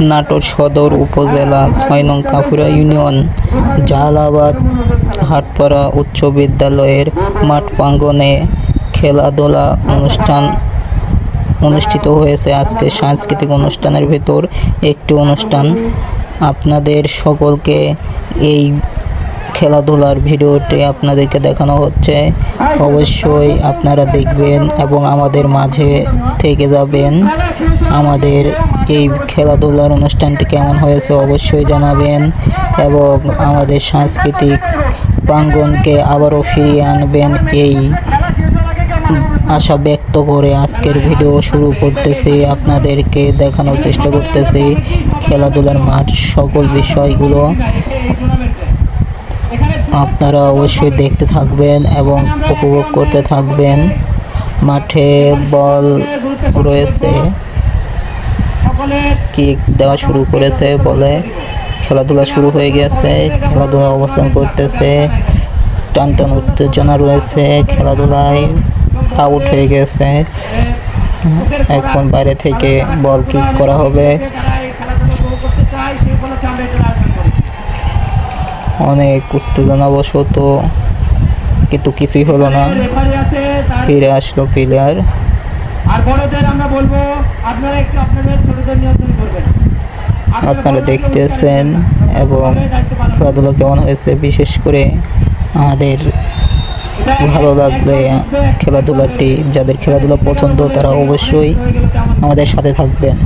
নাটোর সদর উপজেলা ছয় নং কাফুরা ইউনিয়ন, জালালাবাদ, হাটপাড়া উচ্চ বিদ্যালয়ের মাঠ প্রাঙ্গনে খেলাধুলা অনুষ্ঠান অনুষ্ঠিত হয়েছে। আজকে সাংস্কৃতিক অনুষ্ঠানের ভেতর একটি অনুষ্ঠান। আপনাদের সকলকে এই খেলাধুলার ভিডিওটি আপনাদেরকে দেখানো হচ্ছে। অবশ্যই আপনারা দেখবেন এবং আমাদের মাঝে থেকে যাবেন। আমাদের এই খেলাধুলার অনুষ্ঠানটি কেমন হয়েছে অবশ্যই জানাবেন এবং আমাদের সাংস্কৃতিক প্রাঙ্গনকে আবারও ফিরিয়ে আনবেন এই আশা ব্যক্ত করে আজকের ভিডিও শুরু করতেছি। আপনাদেরকে দেখানোর চেষ্টা করতেছি খেলাধুলার মাঠ সকল বিষয়গুলো। আপনারা অবশ্যই দেখতে থাকবেন এবং উপভোগ করতে থাকবেন। মাঠে বল রয়েছে। কিক দেওয়া শুরু করেছে বলে? খেলাধুলা শুরু হয়ে গেছে খেলাধুলা অবস্থান করতেছে টান টান উত্তেজনা রয়েছে, খেলাধুলায় আউট হয়ে গেছে। এখন বাইরে থেকে বল কিক করা হবে। অনেক উত্তেজনাবশত, কিন্তু কিছুই হলো না। ফিরে আসলো প্লেয়ার আর বড়দের আমরা বলব আপনারা একটু আপনাদের ছোটদের নিয়ন্ত্রণ করবেন। আপনারা দেখতেছেন এবং খেলাধুলো কেমন হয়েছে? বিশেষ করে আমাদের ভালো লাগলে খেলাধুলাটি যাদের খেলাধুলা পছন্দ তারা অবশ্যই আমাদের। সাথে থাকবেন।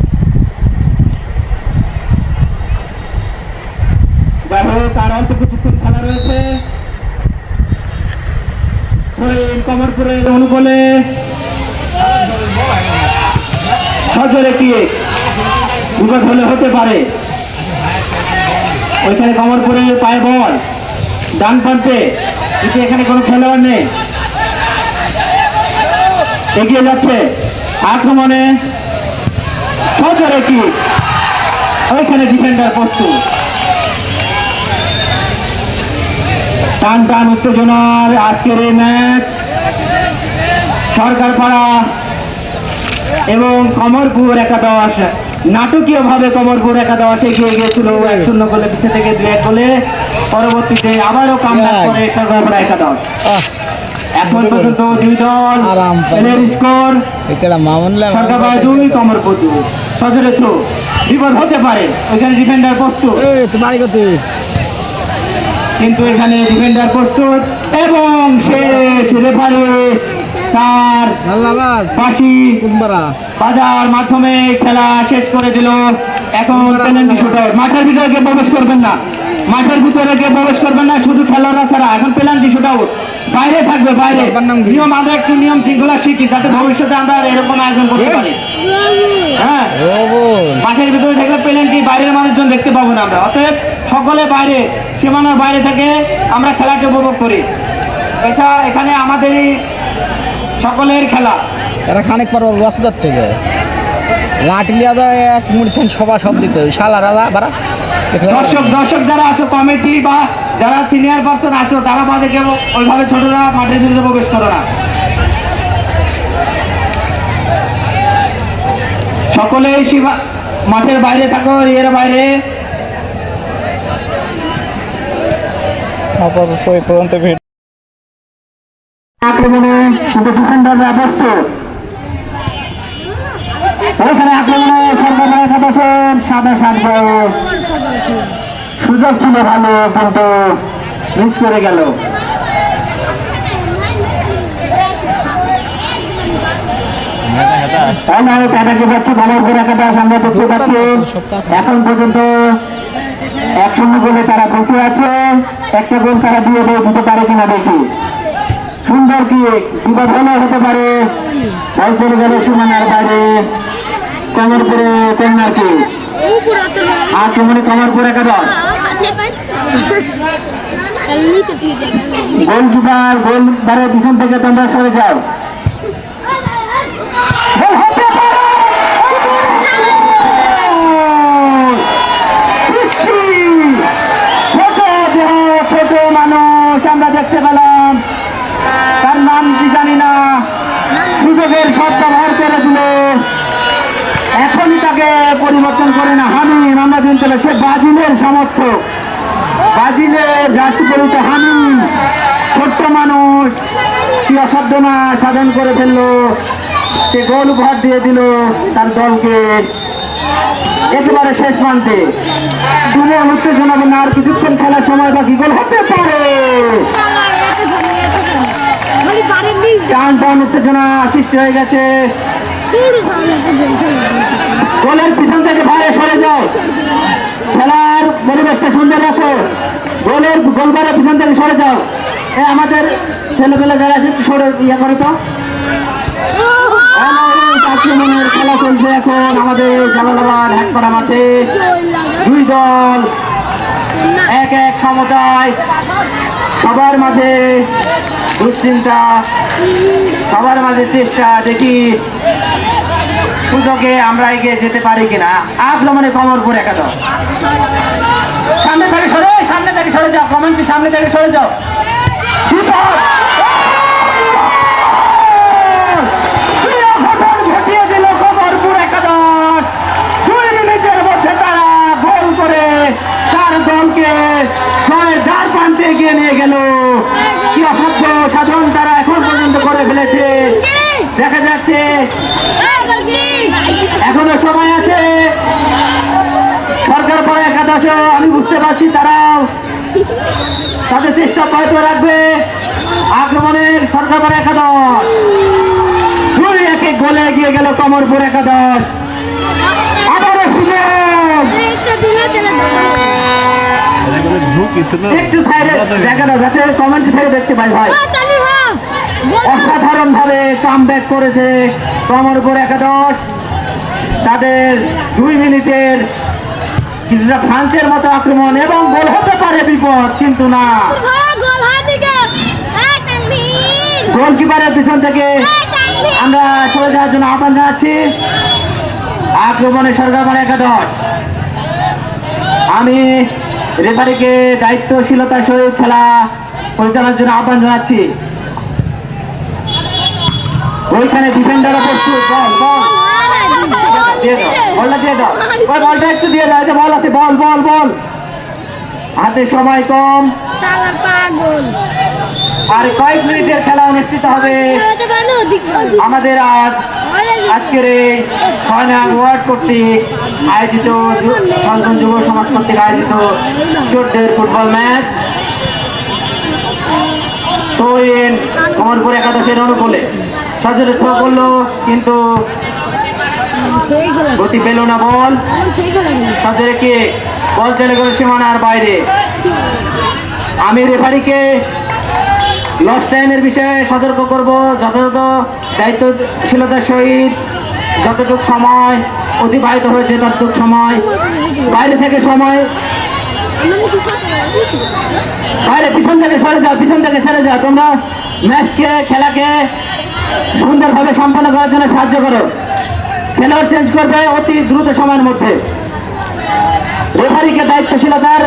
যাই অল্প কিছুক্ষণ খেলা রয়েছে। অনুকূলে সজরে কি বিপদ হলে হতে পারে। ওইখানে কমরপুরের পায়ে বল। ডান প্রান্তে। কিন্তু এখানে কোনো খেলোয়াড় নেই। এগিয়ে যাচ্ছে। আক্রমণে সজরে কি ওইখানে ডিফেন্ডার প্রস্তুত। টান টান, উত্তেজনার আজকের এই ম্যাচ সরকারপাড়া এবং কমরপুর একাদশ নাটকীয় ভাবে কমরপুর একাদশ এগিয়ে গিয়েছিল এক শূন্য গোলে পিছিয়ে থেকে দু এক গোলে। পরবর্তীতে আবারও কামনা করে সর্বাপরা একাদশ এখন কিন্তু এখানে ডিফেন্ডার প্রস্তুত। এবং শেষ রেফারি ধন্যবাদ ফাঁসি কুম্বারা। বাজার মাধ্যমে খেলা শেষ করে দিল। এখন পেনাল্টি শুটার মাঠের ভিতরে কেউ প্রবেশ করবেন না। মাঠের ভিতরে কেউ প্রবেশ করবেন না শুধু খেলোয়াড়রা ছাড়া। এখন পেনাল্টি শুট আউট বাইরে থাকবে বাইরে। নিয়ম আমরা একটু নিয়ম শৃঙ্খলা শিখি যাতে ভবিষ্যতে আমরা এরকম আয়োজন করতে পারি। হ্যাঁ। মাঠের ভিতরে থাকলে পেলেন্টি বাইরের মানুষজন দেখতে পাবো না আমরা। অতএব সকলে বাইরে সীমানার বাইরে থেকে আমরা খেলাকে উপভোগ করি। এছাড়া এখানে আমাদেরই সকলের খেলা। এরা খানিক পর বস যাচ্ছে গে। লাঠি লিয়া যায় এক মুড়ি সভা সব দিতে শালা রাজা বারা। দর্শক দর্শক যারা আছো কমিটি বা যারা সিনিয়র পার্সন আছো তারা বাদে কেউ ওইভাবে ছোটরা মাঠের ভিতরে প্রবেশ করো না। সকলেই সীমা মাঠের বাইরে থাকো এর বাইরে। আপাতত এই পর্যন্ত আক্রমণে শুধু ডিফেন্ডাররা আক্রমণে সাদা সুযোগ ছিল ভালো, কিন্তু মিস করে গেল। পাচ্ছি এখন পর্যন্ত এক শূন্য গোলে তারা বসে আছে। একটা গোল তারা দিয়ে দিতে পারে কিনা দেখি। সুন্দর কি হলে হতে পারে? বল চলে গেলে সীমানার বাইরে। কমরপুরে কন্যার কি? আক্রমণে কমরপুর একাদশ দিয়ে গোল ধারে পিছন থেকে তোমরা সরে যাও। ছোট মানুষ, আমরা দেখতে পেলাম। পরিবর্তন করে না। হামিম আমরা জানতে পারি সে ব্রাজিলের সমর্থক। ব্রাজিলের রাষ্ট্রপরিত হামিম ছোট্ট মানুষ কি অসাধ্য না সাধন করে ফেলল সে গোল উপহার দিয়ে দিল তার দলকে। একেবারে শেষ প্রান্তে। তুমি উত্তেজনা বলে আর কিছুক্ষণ খেলার সময় বাকি। গোল হতে পারে। টান টান উত্তেজনা সৃষ্টি হয়ে গেছে। গোলের পিছন থেকে ভাই সরে যাও। খেলার পরিবেশটা সুন্দর রাখো। গোলের গোলবারের পিছন থেকে সরে যাও। এ, আমাদের ছেলেপেলে যারা আছে সরে ইয়ে করে তো। খেলা চলছে এখন আমাদের জালালাবাদ করা মাঠে দুই দল এক এক সমতায় সবার মাঝে দুশ্চিন্তা সবার মাঝে চেষ্টা দেখি সুযোগে আমরা এগিয়ে যেতে পারি কিনা। আসলো মানে কমর পরে একা দাও সামনে থেকে সরে, সামনে থেকে সরে যাও কমেন্টে সামনে থেকে সরে যাও। কমরপুর একাদশ। তারা নিয়ে গেল। কি অসাধ্য সাধন তারা এখন পর্যন্ত করে ফেলেছে। দেখা যাচ্ছে, এখনও সময় আছে। সরকার পরে একাদশ, আমি বুঝতে পারছি তারাও। তাদের চেষ্টা অব্যাহত রাখবে? আক্রমণের সরকার পরে একাদশ। দুই এক গোলে এগিয়ে গেল কমরপুর একাদশ। আবারও সুযোগ। একটু দাও যাতে কমেন্ট থেকে দেখতে পাই ভাই। অসাধারণ ভাবে কাম করেছে কমরপুর একাদশ। তাদের দুই মিনিটের কিছুটা ফ্রান্সের মতো আক্রমণ এবং গোল হতে পারে বিপদ কিন্তু না। গোলকিপারের পিছন থেকে আমরা চলে যাওয়ার জন্য আহ্বান জানাচ্ছি। আক্রমণে সরকার একাদশ। আমি রেফারিকে দায়িত্বশীলতার সহিত খেলা পরিচালনার জন্য আহ্বান জানাচ্ছি। ওইখানে ডিফেন্ডাররা প্রস্তুত। বল বল। দিয়ে দাও বলটা দিয়ে দাও। ওই বলটা একটু দিয়ে দাও এই যে বল আছে বল বল বল। হাতে সময় কম। আর কয়েক মিনিটের খেলা অনুষ্ঠিত হবে। আমাদের আজ আজকের এই নং ওয়ার্ড কর্তৃক আয়োজিত সন্তান যুব সমাজ কর্তৃক আয়োজিত চোদ্দের ফুটবল ম্যাচ তোয়েন কমরপুর একাদশের অনুকূলে সজরে থ্রো করল কিন্তু গতি পেল না বল। সেই কে? বল চলে গেল সীমানার বাইরে। আমি রেফারিকে লস টাইমের বিষয়ে সতর্ক করব। যথাযথ দায়িত্বশীলতার সহিত যতটুক সময় অতিবাহিত হয়েছে ততটুক সময়। বাইরে থেকে সময়। বাইরে পিছন থেকে সরে যাও, পিছন থেকে সরে যাও। তোমরা ম্যাচকে, খেলাকে সুন্দরভাবে সম্পন্ন করার জন্য সাহায্য করো। খেলোয়াড় চেঞ্জ করবে অতি দ্রুত সময়ের মধ্যে। রেফারিকে দায়িত্বশীলতার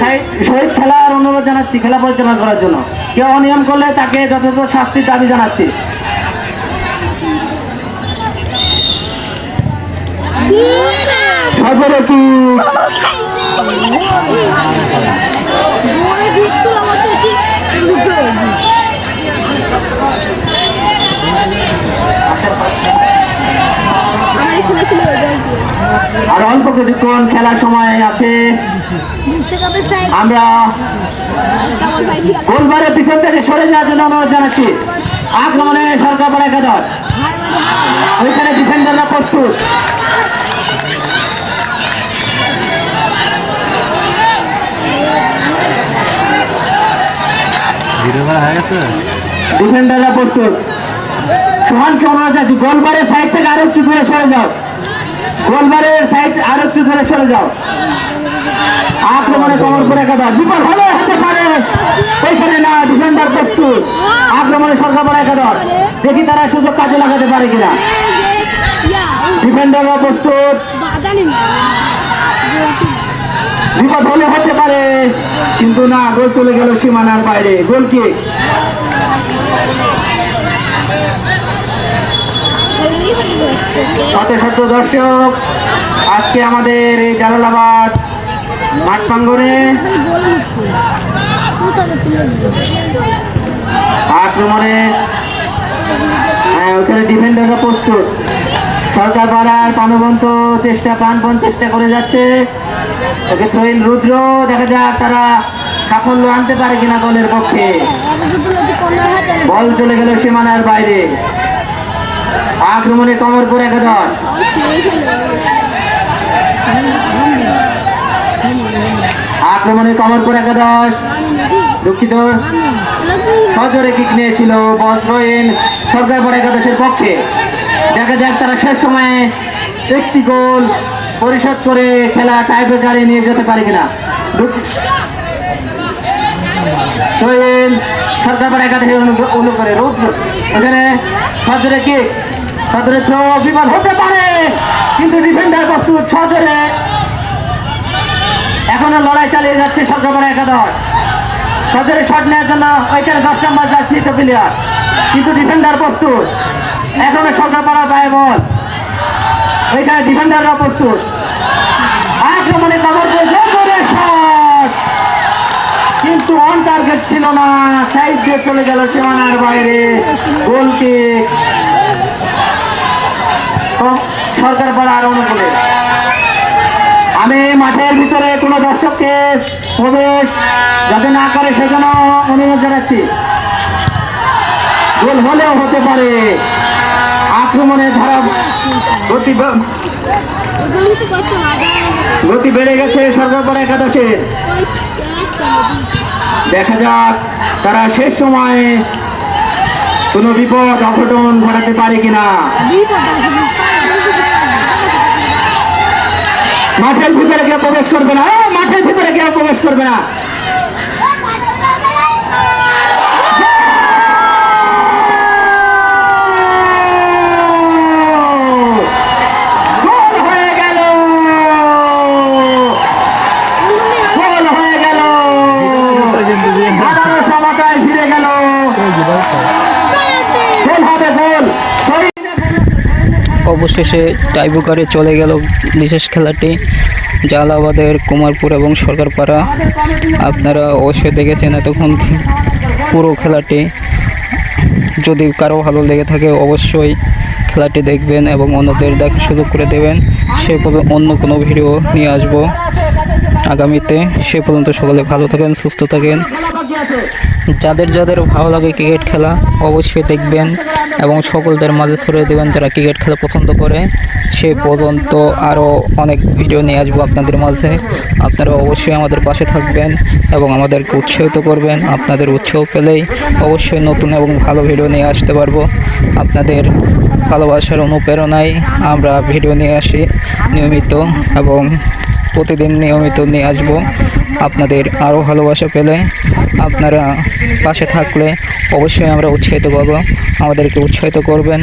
সহিত খেলার অনুরোধ জানাচ্ছি খেলা পরিচালনা করার জন্য। কেউ অনিয়ম করলে তাকে যথাযথ শাস্তির দাবি জানাচ্ছি। সজরে কি আর অল্প কিছুক্ষণ খেলার সময় আছে। আমরা আছে গোলবারের পিছন থেকে সরে যাওয়ার জন্য অনুরোধ জানাচ্ছি। আক্রমণে সরকার পর একাদশ। ওইখানে ডিফেন্ডাররা প্রস্তুত। ডিফেন্ডাররা প্রস্তুত। সোহানকে অনুরোধ জানাচ্ছি গোলবারের সাইড থেকে আরও একটু দূরে সরে যাও। গোলবারের সাইড আরও একটু দূরে সরে যাও। আক্রমণে কমর করে একাদশ বিপদ হলে হতে পারে। ওইখানে না ডিফেন্ডার প্রস্তুত। আক্রমণে সরকার একাদশ দেখি তারা সুযোগ কাজে লাগাতে পারে কিনা। ডিফেন্ডাররা প্রস্তুত। বিপদ হলে হতে পারে। কিন্তু না, গোল চলে গেল সীমানার বাইরে। গোল কি? শত শত দর্শক আজকে আমাদের এই জালালাবাদ মাঠ প্রাঙ্গনে আক্রমণে হ্যাঁ, ওখানে ডিফেন্ডাররা প্রস্তুত। সরকার পাড়ার প্রাণবন্ত চেষ্টা প্রাণপণ চেষ্টা করে যাচ্ছে। ওকে থ্রোইন রুদ্র দেখা যাক তারা সাফল্য আনতে পারে কিনা দলের পক্ষে। বল চলে গেল সীমানার বাইরে। আক্রমণে কমর করে একাদশ আক্রমণে কমর করে একাদশ দুঃখিত সজোরে কিক নিয়েছিল বজ্রহীন পড়ে একাদশের পক্ষে দেখা যাক তারা শেষ সময়ে একটি গোল পরিশোধ করে খেলা টাইব্রেকারে নিয়ে যেতে পারে কিনা সরকার পড়ে একাদশে অনু করে রৌদ্র এখানে সজোরে কিক থ্রো বিপদ হতে পারে। কিন্তু ডিফেন্ডার প্রস্তুত সজোরে। এখনও লড়াই চালিয়ে যাচ্ছে পড়ে একাদশ। সদরে শট নেওয়ার জন্য ওইখানে দশ নম্বর যাচ্ছি তো প্লেয়ার কিন্তু ডিফেন্ডার প্রস্তুত। এখনও সরকার পাড়া পায় বল। ওইখানে ডিফেন্ডাররা প্রস্তুত। আক্রমণে কবর করেছে কিন্তু অন টার্গেট ছিল না। সাইড দিয়ে চলে গেল সীমানার বাইরে। গোল সরকার পাড়ার অনুকূলে আমি মাঠের ভিতরে কোনো দর্শককে প্রবেশ যাতে না করে সেজন্য অনুরোধ জানাচ্ছি। গোল হলেও হতে পারে। আক্রমণের ধারা গতি গতি বেড়ে গেছে সর্বপর একাদশের ওই দেখা যাক তারা শেষ সময়ে কোনো বিপদ অঘটন ঘটাতে পারে কিনা। মাঠের ভিতরে কেউ প্রবেশ করবে না। মাঠের ভিতরে কেউ প্রবেশ করবে না গোল হয়ে গেল গোল হয়ে গেল সাধারণ সমতায় ফিরে গেল গোল হবে গোল শহীদের অবশেষে টাইব্রেকারে চলে গেল বিশেষ খেলাটি। জালাবাদের কুমারপুর এবং সরকারপাড়া। আপনারা অবশ্যই দেখেছেন এতক্ষণ পুরো খেলাটি। যদি কারও ভালো লেগে থাকে অবশ্যই খেলাটি দেখবেন এবং অন্যদের দেখার সুযোগ করে দেবেন। সে পর্যন্ত অন্য কোনো ভিডিও নিয়ে আসব আগামীতে। সে পর্যন্ত সকলে ভালো থাকেন, সুস্থ থাকেন। যাদের যাদের ভালো লাগে ক্রিকেট খেলা অবশ্যই দেখবেন। এবং সকলদের মাঝে ছড়িয়ে দেবেন যারা ক্রিকেট খেলা পছন্দ করে। সে পর্যন্ত আরও অনেক ভিডিও নিয়ে আসব আপনাদের মাঝে। আপনারা অবশ্যই আমাদের পাশে থাকবেন এবং আমাদেরকে উৎসাহিত করবেন। আপনাদের উৎসাহ পেলেই অবশ্যই নতুন এবং ভালো ভিডিও নিয়ে আসতে পারব। আপনাদের ভালোবাসার অনুপ্রেরণায় আমরা ভিডিও নিয়ে আসি নিয়মিত এবং প্রতিদিন নিয়মিত নিয়ে আসব। আপনাদের আরও ভালোবাসা পেলে আপনারা পাশে থাকলে অবশ্যই আমরা উৎসাহিত করব আমাদেরকে উৎসাহিত করবেন।